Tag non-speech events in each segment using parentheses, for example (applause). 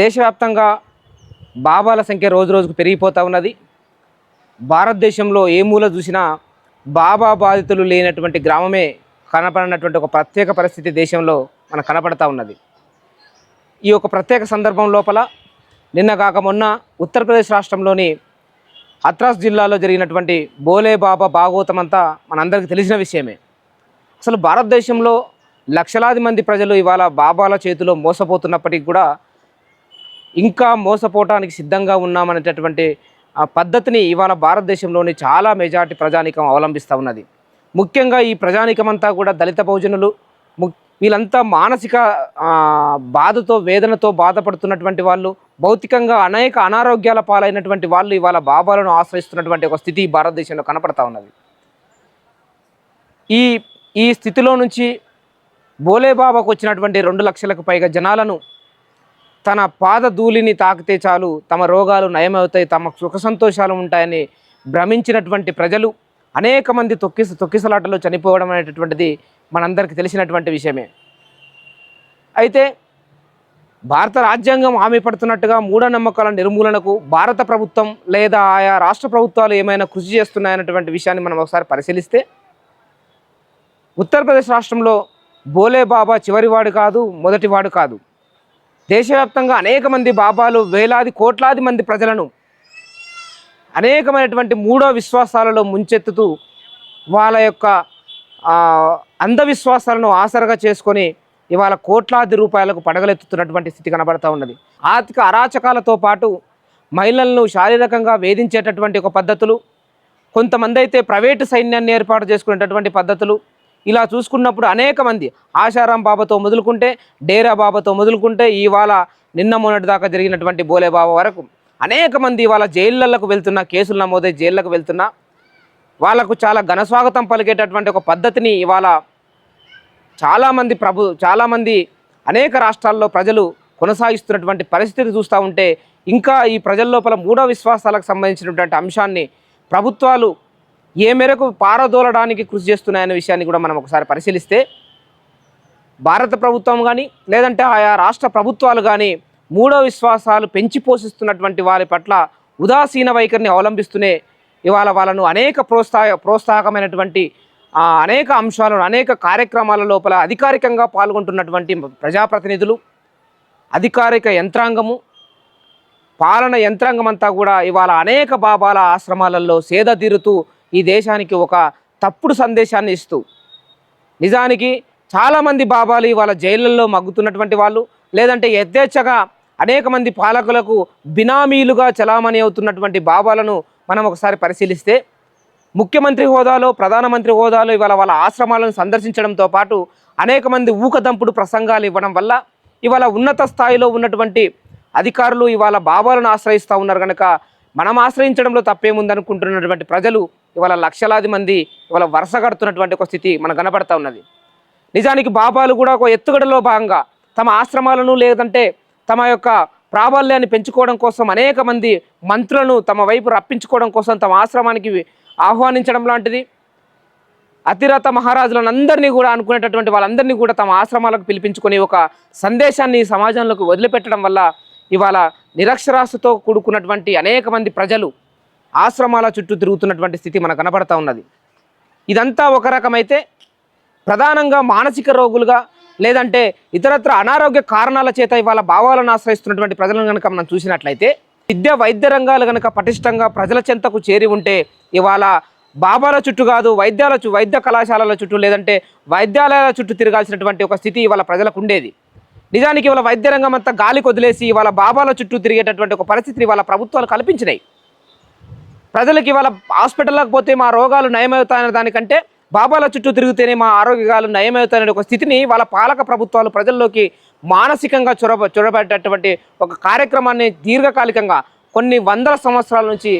దేశవ్యాప్తంగా బాబాల సంఖ్య రోజు రోజుకు పెరిగిపోతూ ఉన్నది. భారతదేశంలో ఏ మూల చూసినా బాబా బాధితులు లేనటువంటి గ్రామమే కనపడినటువంటి ఒక ప్రత్యేక పరిస్థితి దేశంలో మనకు కనపడతా ఉన్నది. ఈ యొక్క ప్రత్యేక సందర్భం లోపల నిన్న కాక మొన్న ఉత్తరప్రదేశ్ రాష్ట్రంలోని హత్రాస్ జిల్లాలో జరిగినటువంటి బోలే బాబా భాగవతం అంతా మనందరికీ తెలిసిన విషయమే. అసలు భారతదేశంలో లక్షలాది మంది ప్రజలు ఇవాళ బాబాల చేతిలో మోసపోతున్నప్పటికీ కూడా ఇంకా మోసపోవటానికి సిద్ధంగా ఉన్నామనేటటువంటి ఆ పద్ధతిని ఇవాళ భారతదేశంలోని చాలా మెజార్టీ ప్రజానికం అవలంబిస్తూ ఉన్నది. ముఖ్యంగా ఈ ప్రజానికం అంతా కూడా దళిత బహుజనులు ము వీళ్ళంతా మానసిక బాధతో వేదనతో బాధపడుతున్నటువంటి వాళ్ళు భౌతికంగా అనేక అనారోగ్యాల పాలైనటువంటి వాళ్ళు ఇవాళ బాబాలను ఆశ్రయిస్తున్నటువంటి ఒక స్థితి భారతదేశంలో కనపడతా ఉన్నది. ఈ ఈ స్థితిలో నుంచి బోలేబాబాకు వచ్చినటువంటి రెండు లక్షలకు పైగా జనాలను తన పాద ధూళిని తాకితే చాలు తమ రోగాలు నయమవుతాయి తమ సుఖ సంతోషాలు ఉంటాయని భ్రమించినటువంటి ప్రజలు అనేక మంది తొక్కిస తొక్కిసలాటలో చనిపోవడం అనేటటువంటిది మనందరికీ తెలిసినటువంటి విషయమే. అయితే భారత రాజ్యాంగం హామీ పడుతున్నట్టుగా మూఢనమ్మకాల నిర్మూలనకు భారత ప్రభుత్వం లేదా ఆయా రాష్ట్ర ప్రభుత్వాలు ఏమైనా కృషి చేస్తున్నాయన్నటువంటి విషయాన్ని మనం ఒకసారి పరిశీలిస్తే ఉత్తరప్రదేశ్ రాష్ట్రంలో బోలే బాబా చివరివాడు కాదు మొదటివాడు కాదు. దేశవ్యాప్తంగా అనేక మంది బాబాలు వేలాది కోట్లాది మంది ప్రజలను అనేకమైనటువంటి మూడో విశ్వాసాలలో ముంచెత్తుతూ వాళ్ళ యొక్క అంధవిశ్వాసాలను ఆసరగా చేసుకొని ఇవాళ కోట్లాది రూపాయలకు పడగలెత్తుతున్నటువంటి స్థితి కనబడతా ఉన్నది. ఆర్థిక అరాచకాలతో పాటు మహిళలను శారీరకంగా వేధించేటటువంటి ఒక పద్ధతులు కొంతమంది అయితే ప్రైవేటు సైన్యాన్ని ఏర్పాటు చేసుకునేటటువంటి పద్ధతులు ఇలా చూసుకున్నప్పుడు అనేక మంది ఆశారాం బాబాతో మొదలుకుంటే డేరా బాబాతో మొదలుకుంటే ఇవాళ నిన్న మొన్నటి దాకా జరిగినటువంటి బోలే బాబా వరకు అనేక మంది ఇవాళ జైళ్ళకు వెళ్తున్న కేసులు నమోదై జైళ్ళకు వెళ్తున్నా వాళ్ళకు చాలా ఘనస్వాగతం పలికేటటువంటి ఒక పద్ధతిని ఇవాళ చాలామంది ప్రభు చాలామంది అనేక రాష్ట్రాల్లో ప్రజలు కొనసాగిస్తున్నటువంటి పరిస్థితి చూస్తూ ఉంటే ఇంకా ఈ ప్రజల లోపల మూఢ విశ్వాసాలకు సంబంధించినటువంటి అంశాన్ని ప్రభుత్వాలు ఏ మేరకు పారదోలడానికి కృషి చేస్తున్నాయనే విషయాన్ని కూడా మనం ఒకసారి పరిశీలిస్తే భారత ప్రభుత్వం కానీ లేదంటే ఆయా రాష్ట్ర ప్రభుత్వాలు కానీ మూఢ విశ్వాసాలు పెంచి పోషిస్తున్నటువంటి వారి పట్ల ఉదాసీన వైఖరిని అవలంబిస్తూనే ఇవాళ వాళ్ళను అనేక ప్రోత్సాహ ప్రోత్సాహకమైనటువంటి అనేక అంశాలను అనేక కార్యక్రమాల లోపల అధికారికంగా పాల్గొంటున్నటువంటి ప్రజాప్రతినిధులు అధికారిక యంత్రాంగము పాలన యంత్రాంగం అంతా కూడా ఇవాళ అనేక బాబాల ఆశ్రమాలలో సేద తీరుతూ ఈ దేశానికి ఒక తప్పుడు సందేశాన్ని ఇస్తూ నిజానికి చాలామంది బాబాలు ఇవాళ జైళ్ళల్లో మగ్గుతున్నటువంటి వాళ్ళు లేదంటే యథేచ్ఛగా అనేక మంది పాలకులకు బినామీలుగా చలామణి అవుతున్నటువంటి బాబాలను మనం ఒకసారి పరిశీలిస్తే ముఖ్యమంత్రి హోదాలో ప్రధానమంత్రి హోదాలో ఇవాళ వాళ్ళ ఆశ్రమాలను సందర్శించడంతో పాటు అనేక మంది ఊకదంపుడు ప్రసంగాలు ఇవ్వడం వల్ల ఇవాళ ఉన్నత స్థాయిలో ఉన్నటువంటి అధికారులు ఇవాళ బాబాలను ఆశ్రయిస్తూ ఉన్నారు కనుక మనం ఆశ్రయించడంలో తప్పేముందనుకుంటున్నటువంటి ప్రజలు ఇవాళ లక్షలాది మంది ఇవాళ వరుస కడుతున్నటువంటి ఒక స్థితి మనకు కనబడతా ఉన్నది. నిజానికి బాబాలు కూడా ఒక ఎత్తుగడలో భాగంగా తమ ఆశ్రమాలను లేదంటే తమ యొక్క ప్రాబల్యాన్ని పెంచుకోవడం కోసం అనేక మంది మంత్రులను తమ వైపు రప్పించుకోవడం కోసం తమ ఆశ్రమానికి ఆహ్వానించడం లాంటిది. అతిరథ మహారాజులను అందరినీ కూడా అనుకునేటటువంటి వాళ్ళందరినీ కూడా తమ ఆశ్రమాలకు పిలిపించుకొని ఒక సందేశాన్ని సమాజంలోకి వదిలిపెట్టడం వల్ల ఇవాళ నిరక్షరాస్యతో కూడుకున్నటువంటి అనేక మంది ప్రజలు ఆశ్రమాల చుట్టూ తిరుగుతున్నటువంటి స్థితి మనకు కనబడతా ఉన్నది. ఇదంతా ఒక రకమైతే ప్రధానంగా మానసిక రోగులుగా లేదంటే ఇతరత్ర అనారోగ్య కారణాల చేత ఇవాళ భావాలను ఆశ్రయిస్తున్నటువంటి ప్రజలను కనుక మనం చూసినట్లయితే విద్య వైద్య రంగాలు కనుక పటిష్టంగా ప్రజల చెంతకు చేరి ఉంటే ఇవాళ బాబాల చుట్టూ కాదు వైద్యాల చు వైద్య కళాశాలల చుట్టూ లేదంటే వైద్యాలయాల చుట్టూ తిరగాల్సినటువంటి ఒక స్థితి ఇవాళ ప్రజలకు ఉండేది. నిజానికి ఇవాళ వైద్య రంగం అంతా గాలి కొదిలేసి ఇవాళ బాబాల చుట్టూ తిరిగేటటువంటి ఒక పరిస్థితిని ఇవాళ ప్రభుత్వాలు కల్పించినాయి. ప్రజలకి ఇవాళ హాస్పిటల్లోకి పోతే మా రోగాలు నయమవుతాయనే దానికంటే బాబాల చుట్టూ తిరిగితేనే మా ఆరోగ్యాలు నయమవుతాయనే ఒక స్థితిని వాళ్ళ పాలక ప్రభుత్వాలు ప్రజల్లోకి మానసికంగా చొరబ చొరబడేటటువంటి ఒక కార్యక్రమాన్ని దీర్ఘకాలికంగా కొన్ని వందల సంవత్సరాల నుంచి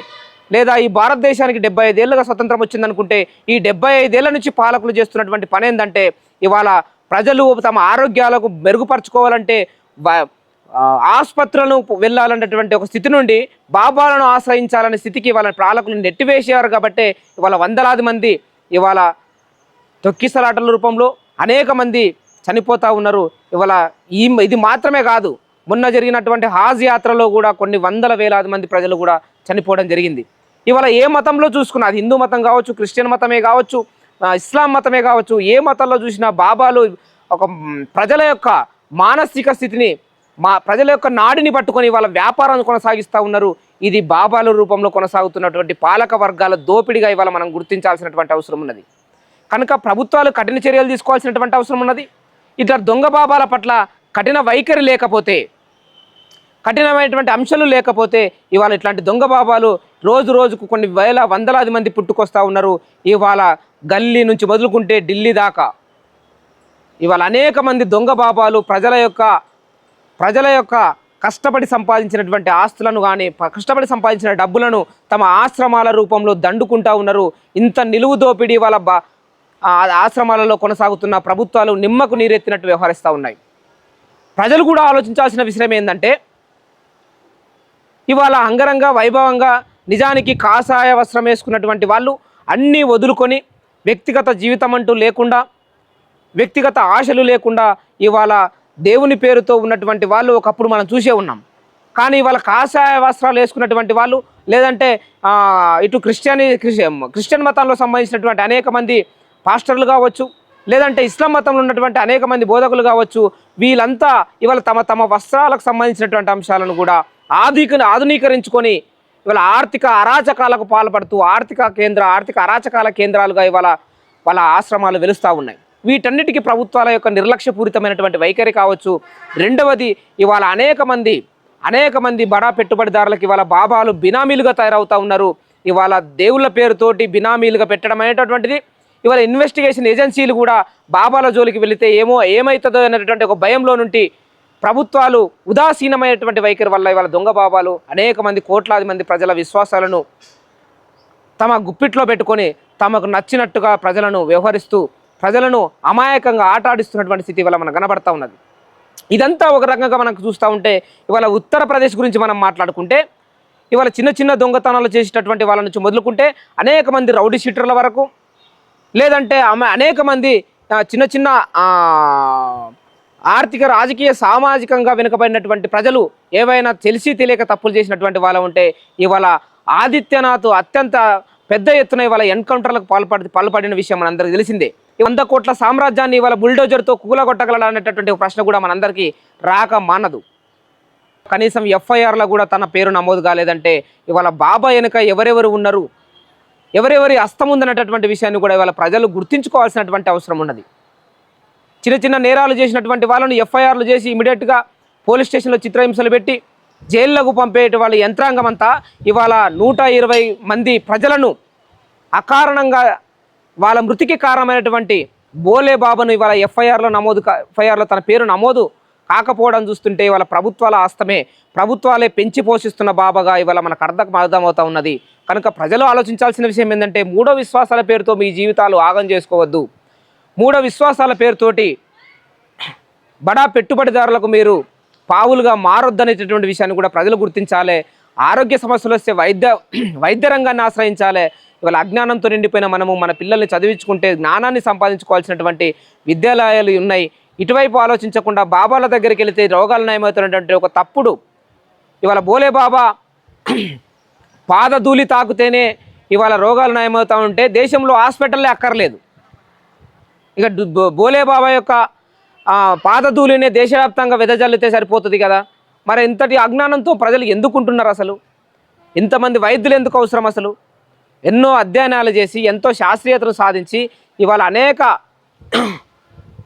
లేదా ఈ భారతదేశానికి డెబ్బై ఐదేళ్ళుగా స్వతంత్రం వచ్చిందనుకుంటే ఈ డెబ్బై ఐదేళ్ళ నుంచి పాలకులు చేస్తున్నటువంటి పని ఏంటంటే ఇవాళ ప్రజలు తమ ఆరోగ్యాలకు మెరుగుపరచుకోవాలంటే ఆసుపత్రులను వెళ్ళాలన్నటువంటి ఒక స్థితి నుండి బాబాలను ఆశ్రయించాలనే స్థితికి వాళ్ళ పాలకులు నెట్టివేసేవారు కాబట్టి ఇవాళ వందలాది మంది ఇవాళ తొక్కిసలాటల రూపంలో అనేక మంది చనిపోతూ ఉన్నారు. ఇవాళ ఈ ఇది మాత్రమే కాదు మొన్న జరిగినటువంటి హాజ్ యాత్రలో కూడా కొన్ని వందల వేలాది మంది ప్రజలు కూడా చనిపోవడం జరిగింది. ఇవాళ ఏ మతంలో చూసుకున్నా అది హిందూ మతం కావచ్చు క్రిస్టియన్ మతమే కావచ్చు ఇస్లాం మతమే కావచ్చు ఏ మతంలో చూసినా బాబాలు ఒక ప్రజల యొక్క మానసిక స్థితిని మా ప్రజల యొక్క నాడిని పట్టుకొని వాళ్ళ వ్యాపారాన్ని కొనసాగిస్తూ ఉన్నారు. ఇది బాబాల రూపంలో కొనసాగుతున్నటువంటి పాలక వర్గాల దోపిడిగా ఇవాళ మనం గుర్తించాల్సినటువంటి అవసరం ఉన్నది. కనుక ప్రభుత్వాలు కఠిన చర్యలు తీసుకోవాల్సినటువంటి అవసరం ఉన్నది. ఇద్దరు దొంగ బాబాల పట్ల కఠిన వైఖరి లేకపోతే కఠినమైనటువంటి అంశాలు లేకపోతే ఇవాళ ఇట్లాంటి దొంగ బాబాలు రోజు రోజుకు కొన్ని వేల వందలాది మంది పుట్టుకొస్తూ ఉన్నారు. ఇవాళ గల్లీ నుంచి మొదలుకుంటే ఢిల్లీ దాకా. ఇవాళ అనేక మంది దొంగ బాబాలు ప్రజల యొక్క ప్రజల యొక్క కష్టపడి సంపాదించినటువంటి ఆస్తులను కానీ కష్టపడి సంపాదించిన డబ్బులను తమ ఆశ్రమాల రూపంలో దండుకుంటా ఉన్నారు. ఇంత నిలువు దోపిడీ వాళ్ళ ఆశ్రమాలలో కొనసాగుతున్న ప్రభుత్వాలు నిమ్మకు నీరెత్తినట్టు వ్యవహరిస్తూ ఉన్నాయి. ప్రజలు కూడా ఆలోచించాల్సిన విషయం ఏంటంటే ఇవాళ అంగరంగ వైభవంగా నిజానికి కాషాయ వస్త్రం వేసుకున్నటువంటి వాళ్ళు అన్నీ వదులుకొని వ్యక్తిగత జీవితం అంటూ లేకుండా వ్యక్తిగత ఆశలు లేకుండా ఇవాళ దేవుని పేరుతో ఉన్నటువంటి వాళ్ళు ఒకప్పుడు మనం చూసే ఉన్నాం. కానీ ఇవాళ కాషాయ వస్త్రాలు వేసుకున్నటువంటి వాళ్ళు లేదంటే ఇటు క్రిస్టియని క్రిస్టియన్ క్రిస్టియన్ మతంలో సంబంధించినటువంటి అనేక మంది పాస్టర్లు కావచ్చు లేదంటే ఇస్లాం మతంలో ఉన్నటువంటి అనేక మంది బోధకులు కావచ్చు వీళ్ళంతా ఇవాళ తమ తమ వస్త్రాలకు సంబంధించినటువంటి అంశాలను కూడా ఆధునిక ఆధునీకరించుకొని ఇవాళ ఆర్థిక అరాచకాలకు పాల్పడుతూ ఆర్థిక కేంద్ర ఆర్థిక అరాచకాల కేంద్రాలుగా ఇవాళ వాళ్ళ ఆశ్రమాలు వెలుస్తూ ఉన్నాయి. వీటన్నిటికీ ప్రభుత్వాల యొక్క నిర్లక్ష్యపూరితమైనటువంటి వైఖరి కావచ్చు. రెండవది ఇవాళ అనేక మంది అనేక మంది బడా పెట్టుబడిదారులకు ఇవాళ బాబాలు బినామీలుగా తయారవుతూ ఉన్నారు. ఇవాళ దేవుళ్ళ పేరుతోటి బినామీలుగా పెట్టడం అనేటటువంటిది ఇవాళ ఇన్వెస్టిగేషన్ ఏజెన్సీలు కూడా బాబాల జోలికి వెళితే ఏమో ఏమవుతుందో అనేటటువంటి ఒక భయంలో నుండి ప్రభుత్వాలు ఉదాసీనమైనటువంటి వైఖరి వల్ల ఇవాళ దొంగ బాబాలు అనేక మంది కోట్లాది మంది ప్రజల విశ్వాసాలను తమ గుప్పిట్లో పెట్టుకొని తమకు నచ్చినట్టుగా ప్రజలను వ్యవహరిస్తూ ప్రజలను అమాయకంగా ఆటాడిస్తున్నటువంటి స్థితి ఇవాళ మనకు కనబడతా ఉన్నది. ఇదంతా ఒక రకంగా మనకు చూస్తూ ఉంటే ఇవాళ ఉత్తరప్రదేశ్ గురించి మనం మాట్లాడుకుంటే ఇవాళ చిన్న చిన్న దొంగతనాలు చేసేటటువంటి వాళ్ళ నుంచి మొదలుకుంటే అనేక మంది రౌడీ షీటర్ల వరకు లేదంటే ఆమె అనేక మంది చిన్న చిన్న ఆర్థిక రాజకీయ సామాజికంగా వెనుకబడినటువంటి ప్రజలు ఏవైనా తెలిసి తెలియక తప్పులు చేసినటువంటి వాళ్ళ ఉంటే ఇవాళ ఆదిత్యనాథ్ అత్యంత పెద్ద ఎత్తున ఇవాళ ఎన్కౌంటర్లకు పాల్పడి పాల్పడిన విషయం మనందరికీ తెలిసిందే. వంద కోట్ల సామ్రాజ్యాన్ని ఇవాళ బుల్డోజర్తో కూలగొట్టగలడా అనేటటువంటి ప్రశ్న కూడా మనందరికీ రాక మానదు. కనీసం ఎఫ్ఐఆర్లో కూడా తన పేరు నమోదు కాలేదంటే ఇవాళ బాబా వెనుక ఎవరెవరు ఉన్నారు? ఎవరెవరి హస్తం ఉందనేటటువంటి విషయాన్ని కూడా ఇవాళ ప్రజలు గుర్తించుకోవాల్సినటువంటి అవసరం ఉన్నది. చిన్న చిన్న నేరాలు చేసినటువంటి వాళ్ళను ఎఫ్ఐఆర్లు చేసి ఇమీడియట్గా పోలీస్ స్టేషన్లో చిత్రహింసలు పెట్టి జైళ్ళకు పంపేటి వాళ్ళ యంత్రాంగం అంతా ఇవాళ నూట ఇరవై మంది ప్రజలను అకారణంగా వాళ్ళ మృతికి కారణమైనటువంటి బోలే బాబాను ఇవాళ ఎఫ్ఐఆర్లో నమోదు ఎఫ్ఐఆర్లో తన పేరు నమోదు కాకపోవడం చూస్తుంటే ఇవాళ ప్రభుత్వాల ఆస్తమే ప్రభుత్వాలే పెంచి పోషిస్తున్న బాబాగా ఇవాళ మనకు అర్థం అర్థమవుతా ఉన్నది. కనుక ప్రజలు ఆలోచించాల్సిన విషయం ఏంటంటే మూడో విశ్వాసాల పేరుతో మీ జీవితాలు ఆగం చేసుకోవద్దు. మూడో విశ్వాసాల పేరుతోటి బడా పెట్టుబడిదారులకు మీరు పావులుగా మారొద్దనేటటువంటి విషయాన్ని కూడా ప్రజలు గుర్తించాలి. ఆరోగ్య సమస్యలు వస్తే వైద్య వైద్య రంగాన్ని ఆశ్రయించాలి. ఇవాళ అజ్ఞానంతో నిండిపోయిన మనము మన పిల్లల్ని చదివించుకుంటే జ్ఞానాన్ని సంపాదించుకోవాల్సినటువంటి విద్యాలయాలు ఉన్నాయి. ఇటువైపు ఆలోచించకుండా బాబాల దగ్గరికి వెళితే రోగాలు నయమవుతున్నటువంటి ఒక తప్పుడు ఇవాళ బోలే బాబా పాదధూళి తాకుతేనే ఇవాళ రోగాలు నయమవుతా ఉంటే దేశంలో హాస్పిటల్లే అక్కర్లేదు. ఇక బోలే బాబా యొక్క పాత పాదధూళిని దేశవ్యాప్తంగా వెదజల్లితే సరిపోతుంది కదా? మరి ఇంతటి అజ్ఞానంతో ప్రజలు ఎందుకుంటున్నారు అసలు? ఇంతమంది వైద్యులు ఎందుకు అవసరం అసలు? ఎన్నో అధ్యయనాలు చేసి ఎంతో శాస్త్రీయతను సాధించి ఇవాళ అనేక (clears throat)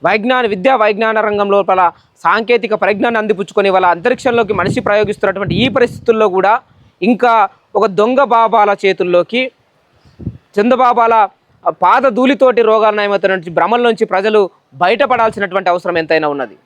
వైజ్ఞాన విద్యా వైజ్ఞాన రంగం లోపల సాంకేతిక పరిజ్ఞానం అందిపుచ్చుకొని వాళ్ళ అంతరిక్షంలోకి మనిషి ప్రయోగిస్తున్నటువంటి ఈ పరిస్థితుల్లో కూడా ఇంకా ఒక దొంగ బాబాల చేతుల్లోకి చందబాబాల పాద ధూళితోటి రోగాలు నయమవుతున్నటువంటి భ్రమల నుంచి ప్రజలు బయటపడాల్సినటువంటి అవసరం ఎంతైనా ఉన్నది.